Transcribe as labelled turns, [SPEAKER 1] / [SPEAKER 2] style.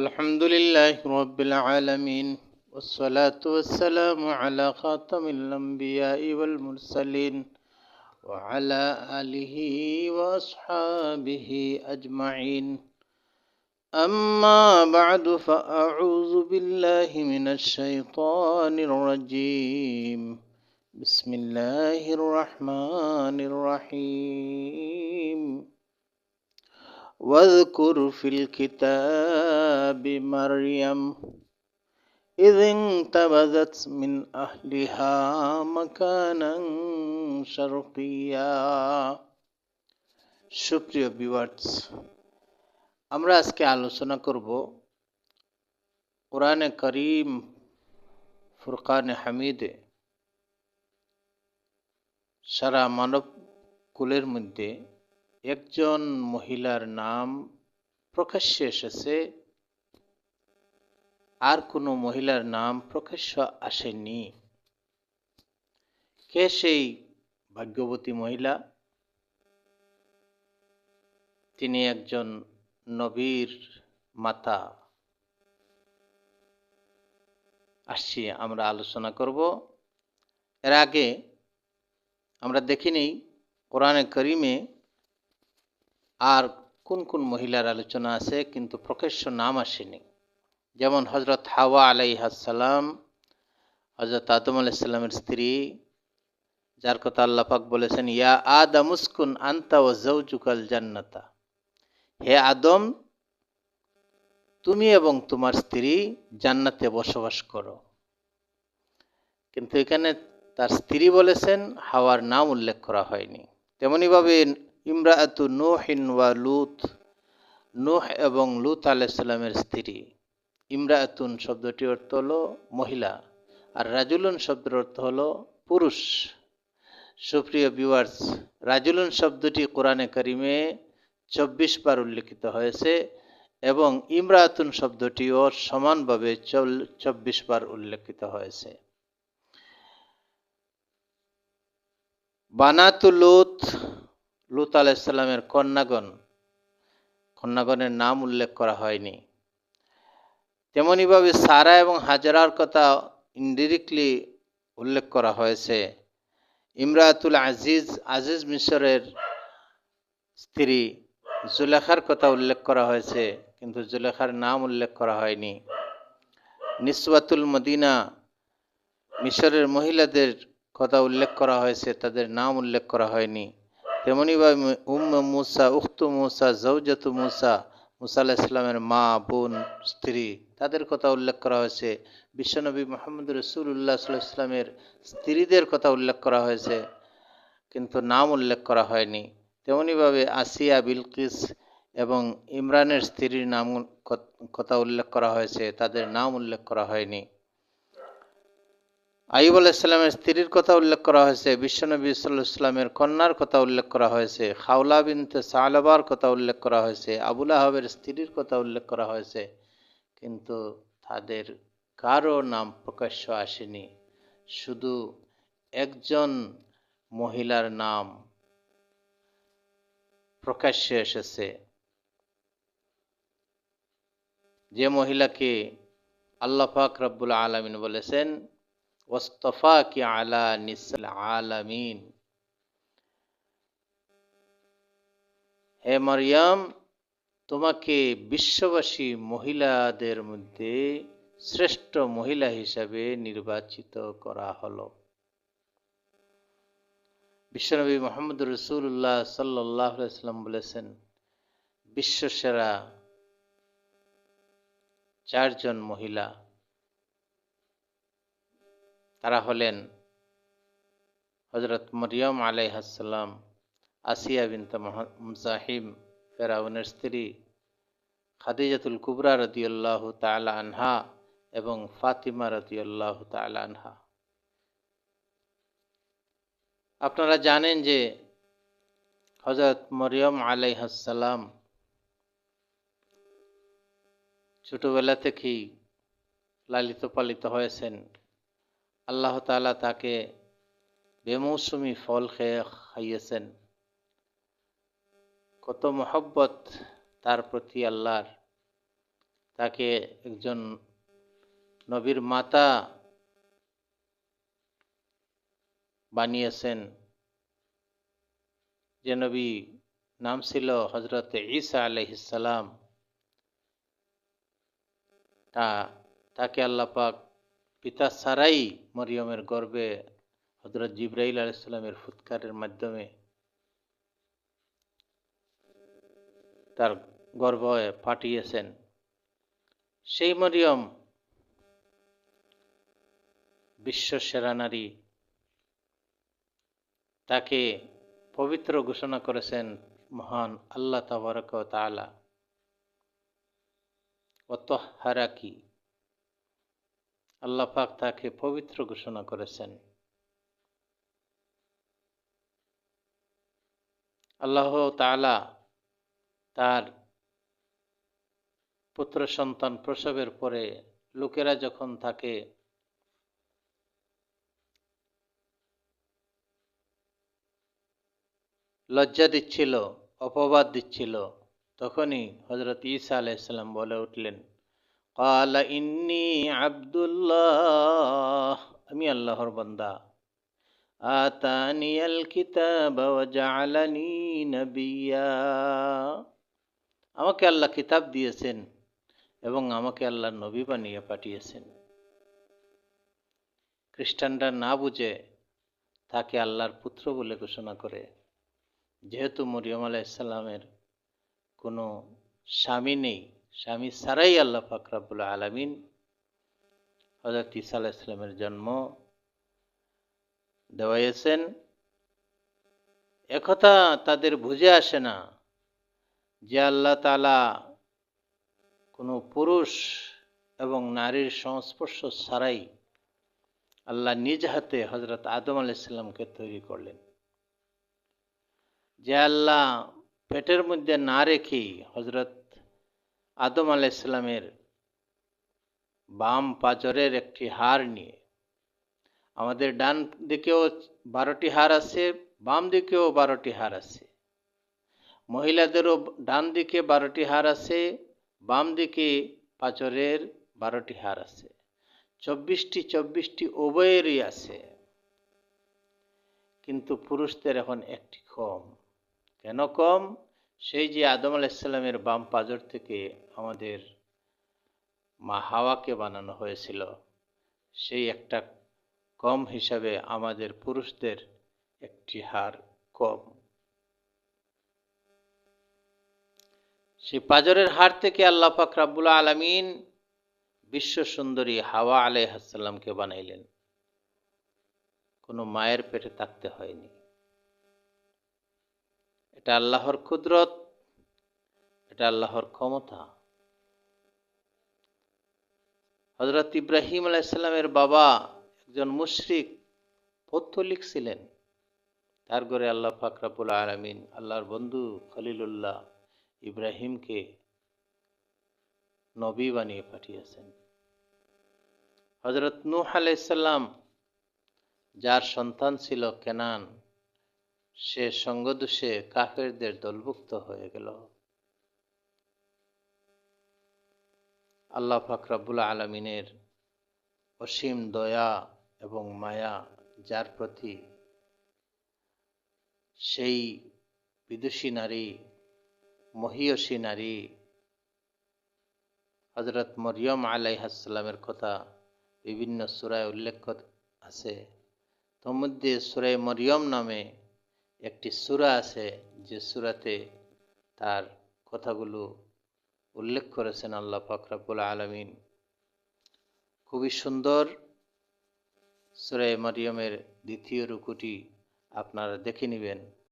[SPEAKER 1] الحمد لله رب العالمين والصلاة والسلام على خاتم الأنبياء والمرسلين وعلى آله وأصحابه أجمعين. أما بعد فأعوذ بالله من الشيطان الرجيم. بسم الله الرحمن الرحيم. واذكر في الكتاب مريم إذ انتبذت من أهلها مكانا شرقيا সুপ্রিয় ভিউয়ার্স আমরা আজকে আলোচনা করব কোরআনে করিম ফুরকানে হামিদে সারা মানব কুলের মধ্যে একজন মহিলার নাম প্রকাশ্যে এসেছে। আর কোনো মহিলার নাম প্রকাশ্য আসেনি। কে সেই ভাগ্যবতী মহিলা? তিনি একজন নবীর মাতা। আসছি, আমরা আলোচনা করব। এর আগে আমরা দেখিনি, কোরআনে করিমে আর কোন কোন মহিলার আলোচনা আছে, কিন্তু প্রকাশ্য নাম আসেনি। যেমন হজরত হাওয়া আলাইহাসাল্লাম হজরত আদম আলাইসাল্লামের স্ত্রী, যার কথা আল্লাপাক বলেছেন, ইয়া আদামুসকুন আন্তা ও জৌজুকাল জান্নাতা। হে আদম, তুমি এবং তোমার স্ত্রী জান্নাতে বসবাস করো। কিন্তু এখানে তার স্ত্রী বলেছেন, হাওয়ার নাম উল্লেখ করা হয়নি। তেমনিভাবে ইমরাআতু নুহিন ওয়া লুত। নুহ এবং লুত আলাইসাল্লামের স্ত্রী। ইমরাআতুন শব্দটি অর্থ হলো মহিলা। আর রাজুলুন শব্দের অর্থ হলো পুরুষ। সুপ্রিয় ভিউয়ার্স রাজুলুন শব্দটি কোরআনে করিমে চব্বিশ বার উল্লেখিত হয়েছে এবং ইমরাতুন শব্দটিও সমানভাবে চব্বিশ বার উল্লেখিত হয়েছে। বানাতুলুত লুত আলাইসাল্লামের কন্যাগণ, কন্যাগণের নাম উল্লেখ করা হয়নি। তেমনইভাবে সারা এবং হাজারার কথা ইনডিরেক্টলি উল্লেখ করা হয়েছে। ইমরাতুল আজিজ আজিজ মিশরের স্ত্রী জুলেখার কথা উল্লেখ করা হয়েছে, কিন্তু জুলেখার নাম উল্লেখ করা হয়নি। নিসওয়াতুল মদিনা, মিশরের মহিলাদের কথা উল্লেখ করা হয়েছে, তাদের নাম উল্লেখ করা হয়নি। তেমনিভাবে উম মুসা, উখতু মুসা জৌজাতু মুসা মুসা আল্লাহ ইসলামের মা, বোন, স্ত্রী, তাদের কথা উল্লেখ করা হয়েছে। বিশ্বনবী মোহাম্মদ রসুল্লাহ সাল্লাহ ইসলামের স্ত্রীদের কথা উল্লেখ করা হয়েছে, কিন্তু নাম উল্লেখ করা হয়নি। তেমনিভাবে আসিয়া বিলকিস এবং ইমরানের স্ত্রীর নাম কথা উল্লেখ করা হয়েছে, তাদের নাম উল্লেখ করা হয়নি। আইব আলাইসাল্লামের স্ত্রীর কথা উল্লেখ করা হয়েছে, বিশ্বনবী ইসলামের কন্যার কথা উল্লেখ করা হয়েছে, খাওলা বিনতে সালাবার কথা উল্লেখ করা হয়েছে আবুল আহবের স্ত্রীর কথা উল্লেখ করা হয়েছে, কিন্তু তাদের কারও নাম প্রকাশ্য আসেনি। শুধু একজন মহিলার নাম প্রকাশ্যে এসেছে। যে মহিলাকে আল্লাহ পাক রব্বুল আলমিন বলেছেন ওস্তফা কি আলা নিসাল আলামিন। হে মারিয়াম, তোমাকে বিশ্ববাসী মহিলাদের মধ্যে শ্রেষ্ঠ মহিলা হিসাবে নির্বাচিত করা হলো। বিশ্বনবী মোহাম্মদ রসুল্লাহ সাল্লাম বলেছেন, বিশ্বসেরা চারজন মহিলা তারা হলেন হজরত মরিয়ম আলাইহাসাল্লাম আসিয়া বিনতা মুজাহিম ফেরাউনের স্ত্রী খাদিজাতুল কুবরা রদিউল্লাহ তালা আনহা এবং ফাতিমা রদিউল্লাহ তালা আনহা। আপনারা জানেন যে হজরত মরিয়ম আলাইহাসাল্লাম ছোটবেলা থেকেই লালিত পালিত হয়েছেন। আল্লাহ তালা তাকে বেমৌসুমি ফল খেয়ে খাইয়েছেন। কত মহব্বত তার প্রতি আল্লাহর। তাকে একজন নবীর মাতা বানিয়েছেন। যে নবী নাম ছিল হজরত ঈসা আলহিসাল্লাম তা, তাকে আল্লাপাক পিতা সারাই মরিয়মের গর্বে হজরত জিব্রাইল আলাইসাল্লামের ফুৎকারের মাধ্যমে তার গর্ভে পাঠিয়েছেন। সেই মরিয়ম বিশ্ব সেরা নারী। তাকে পবিত্র ঘোষণা করেছেন মহান আল্লাহ তাবারক তালা অত হারাকি আল্লাহ পাক তাকে পবিত্র ঘোষণা করেছেন। আল্লাহ তালা তার পুত্র সন্তান প্রসবের পরে লোকেরা যখন তাকে লজ্জা দিচ্ছিল, অপবাদ দিচ্ছিল, তখনই হজরত ঈসা আলাইসাল্লাম বলে উঠলেন ইন্নি আমি আল্লাহর বন্দা। আতানিয়াল কিতাব জালানি নবিয়া আমাকে আল্লাহ কিতাব দিয়েছেন এবং আমাকে আল্লাহ নবী বানিয়ে পাঠিয়েছেন। খ্রিস্টানরা না বুঝে তাকে আল্লাহর পুত্র বলে ঘোষণা করে। যেহেতু মরিয়ম আলাইসাল্লামের কোনো স্বামী নেই স্বামী ছাড়াই আল্লাহ ফাকরাবুল আলমিন হজরত ইসা আলাইসাল্লামের জন্ম দেওয়াইয়েছেন। একথা তাদের বুঝে আসে না যে আল্লাহ তালা কোনো পুরুষ এবং নারীর সংস্পর্শ ছাড়াই আল্লাহ নিজ হাতে হজরত আদম আলাইসাল্লামকে তৈরি করলেন। যে আল্লাহ পেটের মধ্যে না রেখেই হজরত আদম আলাইসাল্লামের বাম পাজরের একটি হার নিয়ে। আমাদের ডান দিকেও বারোটি হার আছে, বাম দিকেও বারোটি হার আছে। মহিলাদেরও ডান দিকে বারোটি হার আছে, বাম দিকে পাচরের বারোটি হার আছে। চব্বিশটি চব্বিশটি উভয়েরই আছে। কিন্তু পুরুষদের এখন একটি কম। কেন কম? সেই যে আদম আলাইসাল্লামের বাম পাজর থেকে আমাদের মা হাওয়াকে বানানো হয়েছিল, সেই একটা কম হিসাবে আমাদের পুরুষদের একটি হার কম। সেই পাজরের হার থেকে আল্লাহ পাক আলমিন বিশ্ব সুন্দরী হাওয়া আলাইহাসাল্লামকে বানাইলেন। কোনো মায়ের পেটে থাকতে হয়নি। এটা আল্লাহর কুদরত, এটা আল্লাহর ক্ষমতা। হজরত ইব্রাহিম আলাইসাল্লামের বাবা একজন মুশরিক পথ্য লিখছিলেন, তার ঘরে আল্লাহ ফাকরাবুল আলমিন, আল্লাহর বন্ধু খলিলুল্লাহ ইব্রাহিমকে নবী বানিয়ে পাঠিয়েছেন। হজরত নূহ আলাইসাল্লাম যার সন্তান ছিল কেনান সে সঙ্গদোষে কাফেরদের দলভুক্ত হয়ে গেল। আল্লাহ ফাকরাবুল আলমিনের অসীম দয়া এবং মায়া যার প্রতি সেই বিদুষী নারী, মহিয়সী নারী হজরত মরিয়ম আলাইহাসাল্লামের কথা বিভিন্ন সুরায় উল্লেখ আছে। তোর মধ্যে সুরায় মরিয়ম নামে একটি সুরা আছে যে সুরাতে তার কথাগুলো উল্লেখ করেছেন আল্লাহ ফখরাবুল আলমিন। খুবই সুন্দর সুরে মারিয়মের দ্বিতীয় রুকুটি আপনারা দেখে নেবেন।